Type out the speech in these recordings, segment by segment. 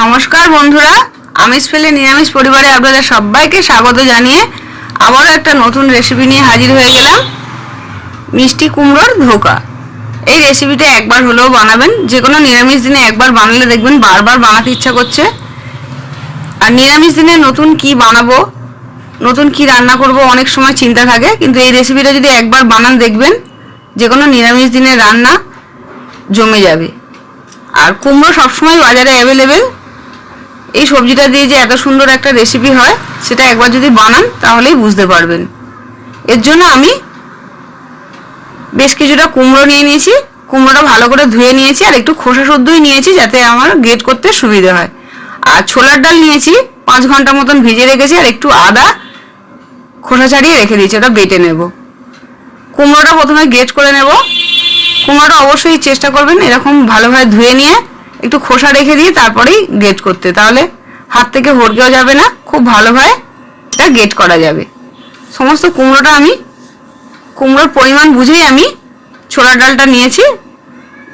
নমস্কার বন্ধুরা আমিষ ফেলে নিরামিষ পরিবারে আপনাদের সবাইকে স্বাগত জানিয়ে আবারও একটা নতুন রেসিপি নিয়ে হাজির হয়ে গেলাম, মিষ্টি কুমড়োর ধোকা। এই রেসিপিটা একবার হলেও বানাবেন যে কোনো নিরামিষ দিনে একবার বানালে দেখবেন বারবার বানাতে ইচ্ছা করছে। আর নিরামিষ দিনে নতুন কি বানাবো, নতুন কি রান্না করব অনেক সময় চিন্তা থাকে, কিন্তু এই রেসিপিটা যদি একবার বানান দেখবেন যে কোনো নিরামিষ দিনের রান্না জমে যাবে। আর কুমড়ো সবসময় বাজারে অ্যাভেলেবেল এই সবজিটা দিয়ে যে এত সুন্দর একটা রেসিপি হয়, সেটা একবার যদি বানান, তাহলেই বুঝতে পারবেন। এর জন্য আমি বেশ কিছুটা কুমড়ো নিয়ে নিয়েছি। কুমড়োটা ভালো করে ধুয়ে নিয়েছি আর একটু খোসা সদ্যই নিয়েছি যাতে আমার গেট করতে সুবিধে হয়। আর ছোলার ডাল নিয়েছি, পাঁচ ঘণ্টা মতন ভিজে রেখেছি আর একটু আদা খোসা ছাড়িয়ে রেখে দিয়েছি, ওটা বেটে নেব। কুমড়োটা প্রথমে গেট করে নেব। কুমড়োটা অবশ্যই চেষ্টা করবেন এরকম ভালোভাবে ধুয়ে নিয়ে একটু খোসা রেখে দিয়ে তারপরেই গেট করতে। তাহলে হাত থেকে হড়কেও যাবে না, খুব ভালোভাবে এটা গেট করা যাবে। সমস্ত কুমড়োটা আমি, কুমড়োর পরিমাণ বুঝেই আমি ছোলা ডালটা নিয়েছি।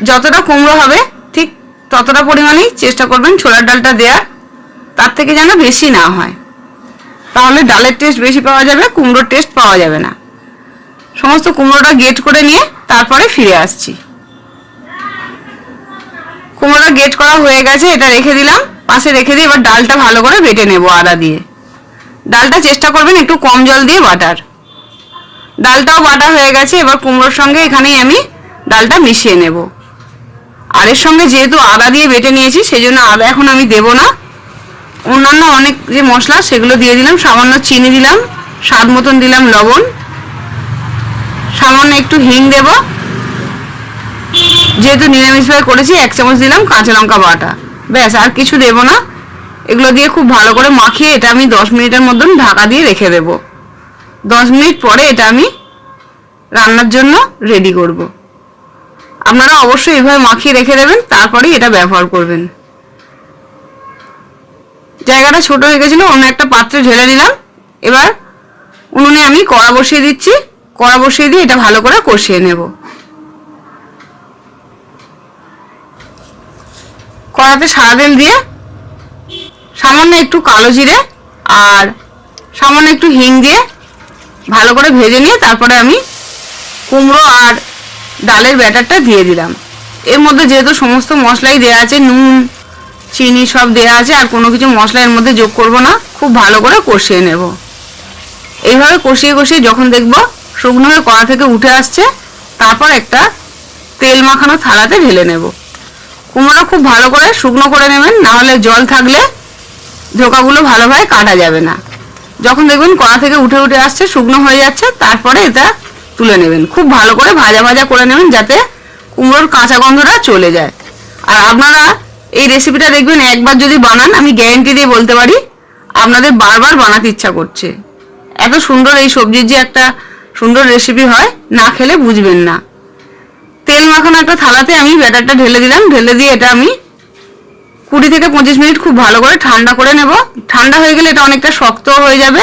যতটা কুমড়ো হবে, ঠিক ততটা পরিমাণেই চেষ্টা করবেন ছোলার ডালটা দেওয়ার। তার থেকে যেন বেশি না হয়। তাহলে ডালের টেস্ট বেশি পাওয়া যাবে, কুমড়োর টেস্ট পাওয়া যাবে না। সমস্ত কুমড়োটা গেট করে নিয়ে তারপরে ফিরে আসছি। কুমড়োটা গেট করা হয়ে গেছে, এটা রেখে দিলাম। পাশে রেখে দিয়ে এবার ডালটা ভালো করে বেটে নেব আদা দিয়ে। ডালটা চেষ্টা করবেন একটু কম জল দিয়ে বাটার। ডালটাও বাটা হয়ে গেছে, এবার কুমড়োর সঙ্গে এখানেই আমি ডালটা মিশিয়ে নেব। আর এর সঙ্গে যেহেতু আদা দিয়ে বেটে নিয়েছি সেই জন্য আদা এখন আমি দেব না। অন্যান্য অনেক যে মশলা, সেগুলো দিয়ে দিলাম। সামান্য চিনি দিলাম, স্বাদ মতন দিলাম লবণ। সামান্য একটু হিং দেব। যেহেতু নিরামিষভাবে করেছি, এক চামচ দিলাম কাঁচা লঙ্কা বাটা। ব্যাস, আর কিছু দেব না। এগুলো দিয়ে খুব ভালো করে মাখিয়ে এটা আমি দশ মিনিটের মতন ঢাকা দিয়ে রেখে দেব। দশ মিনিট পরে এটা আমি রান্নার জন্য রেডি করব। আপনারা অবশ্যই এভাবে মাখিয়ে রেখে দেবেন, তারপরেই এটা ব্যবহার করবেন। জায়গাটা ছোট হয়ে গেছিল, অন্য একটা পাত্রে ঢেলে নিলাম। এবার উনুনে আমি কড়া বসিয়ে দিচ্ছি। কড়া বসিয়ে দিয়ে এটা ভালো করে কষিয়ে নেব। কড়াতে সারা তেল দিয়ে সামান্য একটু কালো জিরে আর সামান্য একটু হিং দিয়ে ভালো করে ভেজে নিয়ে তারপরে আমি কুমড়ো আর ডালের ব্যাটারটা দিয়ে দিলাম। এর মধ্যে যেহেতু সমস্ত মশলাই দেওয়া আছে, নুন, চিনি সব দেওয়া আছে, আর কোনো কিছু মশলা এর মধ্যে যোগ করব না, খুব ভালো করে কষিয়ে নেব। এইভাবে কষিয়ে কষিয়ে যখন দেখব শুকনো হয়ে কড়া থেকে উঠে আসছে, তারপর একটা তেল মাখানো থালাতে ঢেলে নেব। কুমড়ো খুব ভালো করে শুকনো করে নেবেন নাহলে জল থাকলে ধোকাগুলো ভালোভাবে কাটা যাবে না। যখন দেখবেন কড়া থেকে উঠে উঠে আসছে, শুকনো হয়ে যাচ্ছে, তারপরে এটা তুলে নেবেন। খুব ভালো করে ভাজা ভাজা করে নেবেন যাতে কুমড়োর কাঁচা গন্ধটা চলে যায়। আর আপনারা এই রেসিপিটা দেখবেন একবার যদি বানান, আমি গ্যারেন্টি দিয়ে বলতে পারি, আপনাদের বারবার বানাতে ইচ্ছা করছে। এত সুন্দর এই সবজির যে একটা সুন্দর রেসিপি হয়, না খেলে বুঝবেন না। তেল মাখানো একটা থালাতে আমি ব্যাটারটা ঢেলে দিলাম। ঢেলে দিয়ে এটা আমি কুড়ি থেকে পঁচিশ মিনিট খুব ভালো করে ঠান্ডা করে নেব। ঠান্ডা হয়ে গেলে এটা অনেকটা শক্ত হয়ে যাবে।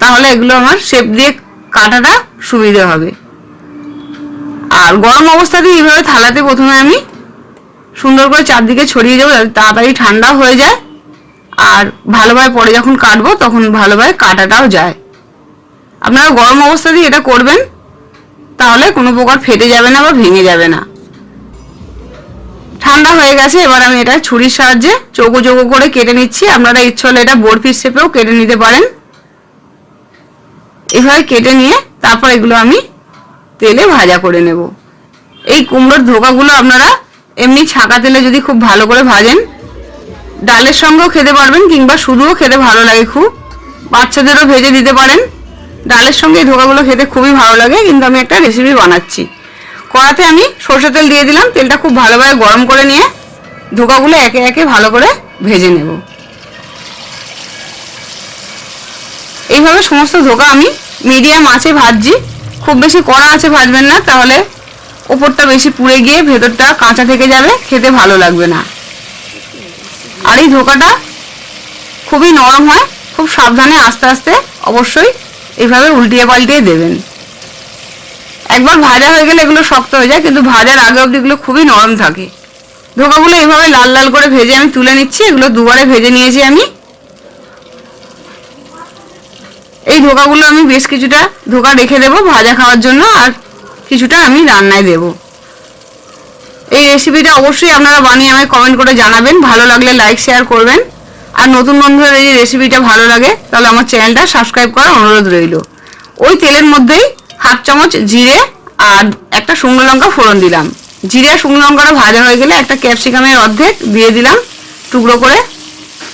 তাহলে এগুলো আমার শেপ দিয়ে কাটাটা সুবিধে হবে। আর গরম অবস্থাতেই এইভাবে থালাতে প্রথমে আমি সুন্দর করে চারদিকে ছড়িয়ে যাব তাড়াতাড়ি ঠান্ডা হয়ে যায়। আর ভালোভাবে পরে যখন কাটবো তখন ভালোভাবে কাটাটাও যায়। আপনারা গরম অবস্থাতেই এটা করবেন। তাহলে কোনো প্রকার ফেটে যাবে না বা ভেঙে যাবে না। ঠান্ডা হয়ে গেছে, এবার আমি এটা ছুরির সাহায্যে চৌকো চৌকো করে কেটে নিচ্ছি। আপনারা ইচ্ছে হলে এটা বরফির শেপেও কেটে নিতে পারেন। এভাবে কেটে নিয়ে তারপর এগুলো আমি তেলে ভাজা করে নেব। এই কুমড়োর ধোকাগুলো আপনারা এমনি ছাকা তেলে যদি খুব ভালো করে ভাজেন, ডালের সঙ্গেও খেতে পারবেন কিংবা শুধুও খেতে ভালো লাগে খুব। বাচ্চাদেরও ভেজে দিতে পারেন। ডালের সঙ্গে এই ধোকাগুলো খেতে খুবই ভালো লাগে, কিন্তু আমি একটা রেসিপি বানাচ্ছি। কড়াতে আমি সর্ষে তেল দিয়ে দিলাম, তেলটা খুব ভালোভাবে গরম করে নিয়ে ধোকাগুলো একে একে ভালো করে ভেজে নেব। এইভাবে সমস্ত ধোকা আমি মিডিয়াম আঁচে ভাজছি। খুব বেশি কড়া আছে ভাজবেন না, তাহলে ওপরটা বেশি পুড়ে গিয়ে ভেতরটা কাঁচা থেকে যাবে, খেতে ভালো লাগবে না। আর এই ধোকাটা খুবই নরম হয়, খুব সাবধানে আস্তে আস্তে অবশ্যই এইভাবে উল্টিয়ে পাল্টিয়ে দেবেন। একবার ভাজা হয়ে গেলে এগুলো শক্ত হয়ে যায়, কিন্তু ভাজার আগে অবধি এগুলো খুবই নরম থাকে। ধোকাগুলো এইভাবে লাল লাল করে ভেজে আমি তুলে নিচ্ছি, এগুলো দুবারে ভেজে নিয়েছি আমি। এই ধোকাগুলো আমি বেশ কিছুটা ধোকা রেখে দেবো ভাজা খাওয়ার জন্য, আর কিছুটা আমি রান্নায় দেবো। এই রেসিপিটা অবশ্যই আপনারা বানিয়ে আমায় কমেন্ট করে জানাবেন, ভালো লাগলে লাইক শেয়ার করবেন। আর নতুন বন্ধুদের এই রেসিপিটা ভালো লাগে, তাহলে আমার চ্যানেলটা সাবস্ক্রাইব করার অনুরোধ রইল। ওই তেলের মধ্যেই হাফ চামচ জিরে আর একটা শুকনো লঙ্কা ফোড়ন দিলাম। জিরে আর শুকনো লঙ্কাটা ভাজা হয়ে গেলে একটা ক্যাপসিকামের অর্ধেক দিয়ে দিলাম টুকরো করে।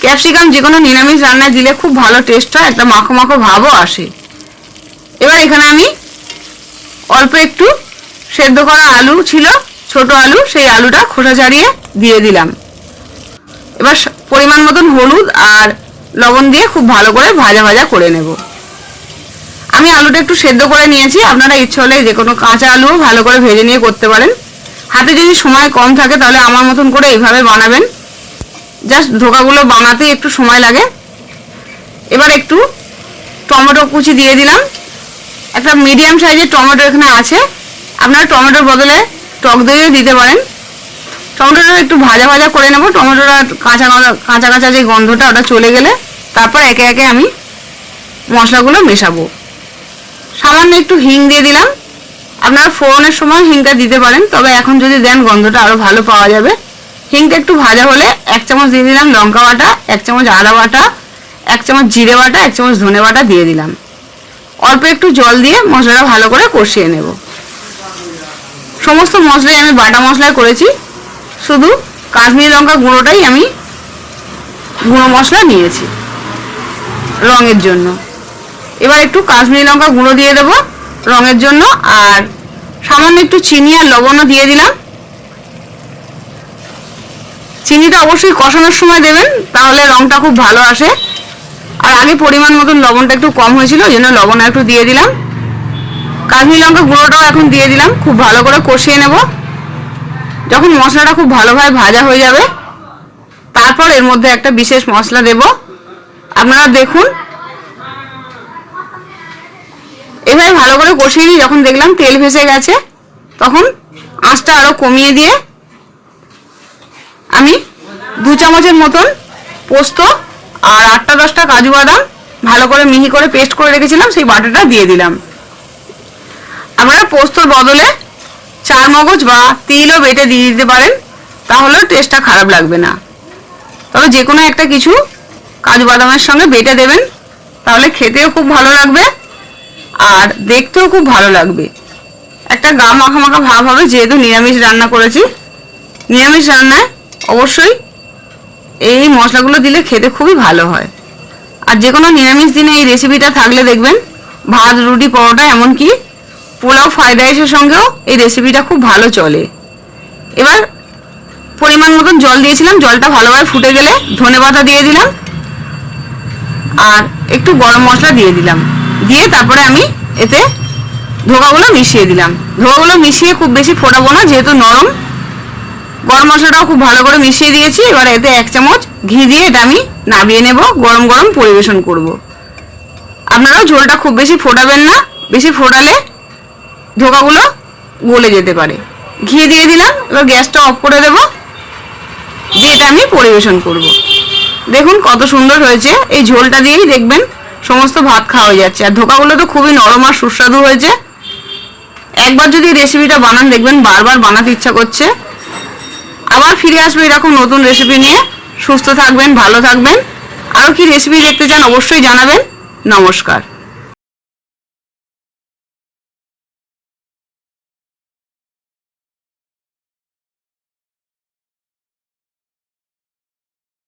ক্যাপসিকাম যে কোনো নিরামিষ রান্নায় দিলে খুব ভালো টেস্ট হয়, একটা মাখো মাখো ভাবও আসে। এবার এখানে আমি অল্প একটু সেদ্ধ করা আলু ছিল, ছোট আলু, সেই আলুটা খোসা ছাড়িয়ে দিয়ে দিলাম। এবার পরিমাণ মতন হলুদ আর লবণ দিয়ে খুব ভালো করে ভাজা ভাজা করে নেব। আমি আলুটা একটু সেদ্ধ করে নিয়েছি। আপনারা ইচ্ছে হলে যে কোনো কাঁচা আলুও ভালো করে ভেজে নিয়ে করতে পারেন। হাতে যদি সময় কম থাকে তাহলে আমার মতন করে এইভাবে বানাবেন। জাস্ট ধোকাগুলো বানাতে একটু সময় লাগে। এবার একটু টমেটো কুচি দিয়ে দিলাম। একটা মিডিয়াম সাইজের টমেটো এখানে আছে। আপনারা টমেটোর বদলে টক দইও দিতে পারেন। টমেটোটা একটু ভাজা ভাজা করে নেব। টমেটোটা কাঁচা কাঁচা কাঁচা যে গন্ধটা, ওটা চলে গেলে তারপর একে একে আমি মশলাগুলো মেশাবো। সামান্য একটু হিং দিয়ে দিলাম। আপনারা ফোড়নের সময় হিংটা দিতে পারেন, তবে এখন যদি দেন গন্ধটা আরও ভালো পাওয়া যাবে। হিংটা একটু ভাজা হলে এক চামচ দিয়ে দিলাম লঙ্কা বাটা, এক চামচ আদা বাটা, এক চামচ জিরে বাটা, এক চামচ ধনে বাটা দিয়ে দিলাম। অল্প একটু জল দিয়ে মশলাটা ভালো করে কষিয়ে নেব। সমস্ত মশলাই আমি বাটা মশলায় করেছি। শুধু কাশ্মীরি লঙ্কা গুঁড়োটাই আমি গুঁড়ো মশলা নিয়েছি রঙের জন্য। এবার একটু কাশ্মীরি লঙ্কা গুঁড়ো দিয়ে দেবো রঙের জন্য, আর সামান্য একটু চিনি আর লবণও দিয়ে দিলাম। চিনিটা অবশ্যই কষানোর সময় দেবেন, তাহলে রঙটা খুব ভালো আসে। আর আগে পরিমাণ মতন লবণটা একটু কম হয়েছিল, ওই জন্য লবণ একটু দিয়ে দিলাম। কাশ্মীর লঙ্কা গুঁড়োটাও এখন দিয়ে দিলাম, খুব ভালো করে কষিয়ে নেব। যখন মশলাটা খুব ভালোভাবে ভাজা হয়ে যাবে, তারপর এর মধ্যে একটা বিশেষ মশলা দেব। আপনারা দেখুন। এভাবে ভালো করে কষিয়ে নিই যখন দেখলাম তেল ভেসে গেছে, তখন আঁচটা আরও কমিয়ে দিয়ে আমি দু চামচের মতন পোস্ত আর আটটা দশটা কাজু বাদাম ভালো করে মিহি করে পেস্ট করে রেখেছিলাম, সেই বাটাটা দিয়ে দিলাম। আমরা পোস্তর বদলে চার মগজ বা তিলও বেটে দিয়ে দিতে পারেন, তাহলেও টেস্টটা খারাপ লাগবে না। তবে যে কোনো একটা কিছু কাজু বাদামের সঙ্গে বেটে দেবেন, তাহলে খেতেও খুব ভালো লাগবে আর দেখতেও খুব ভালো লাগবে। একটা গা মাখা মাখা ভাব হবে, যেহেতু নিরামিষ রান্না করেছি। নিরামিষ রান্নায় অবশ্যই এই মশলাগুলো দিলে খেতে খুবই ভালো হয়। আর যে কোনো নিরামিষ দিনে এই রেসিপিটা থাকলে দেখবেন, ভাত, রুটি, পরোটা, এমনকি পোলাও ফ্রাইড রাইসের সঙ্গেও এই রেসিপিটা খুব ভালো চলে। এবার পরিমাণ মতন জল দিয়েছিলাম, জলটা ভালোভাবে ফুটে গেলে ধনে পাতা দিয়ে দিলাম, আর একটু গরম মশলা দিয়ে দিলাম। দিয়ে তারপরে আমি এতে ধোকাগুলো মিশিয়ে দিলাম। ধোকাগুলো মিশিয়ে খুব বেশি ফোটাবো না, যেহেতু নরম। গরম মশলাটাও খুব ভালো করে মিশিয়ে দিয়েছি, এবার এতে এক চামচ ঘি দিয়ে এটা আমি নামিয়ে নেব, গরম গরম পরিবেশন করব। আপনারাও ঝোলটা খুব বেশি ফোটাবেন না, বেশি ফোটালে ধোকাগুলো গলে যেতে পারে। ঘি দিয়ে দিলাম, এবার গ্যাসটা অফ করে দেব। দিয়ে এটা আমি পরিবেশন করব। দেখুন কত সুন্দর হয়েছে। এই ঝোলটা দিয়েই দেখবেন সমস্ত ভাত খাওয়া হয়ে যাচ্ছে। আর ধোকাগুলো তো খুবই নরম আর সুস্বাদু হয়েছে। একবার যদি রেসিপিটা বানান, দেখবেন বারবার বানাতে ইচ্ছা করছে। আবার ফিরে আসবে এরকম নতুন রেসিপি নিয়ে। সুস্থ থাকবেন, ভালো থাকবেন। আরও কি রেসিপি দেখতে চান অবশ্যই জানাবেন। নমস্কার।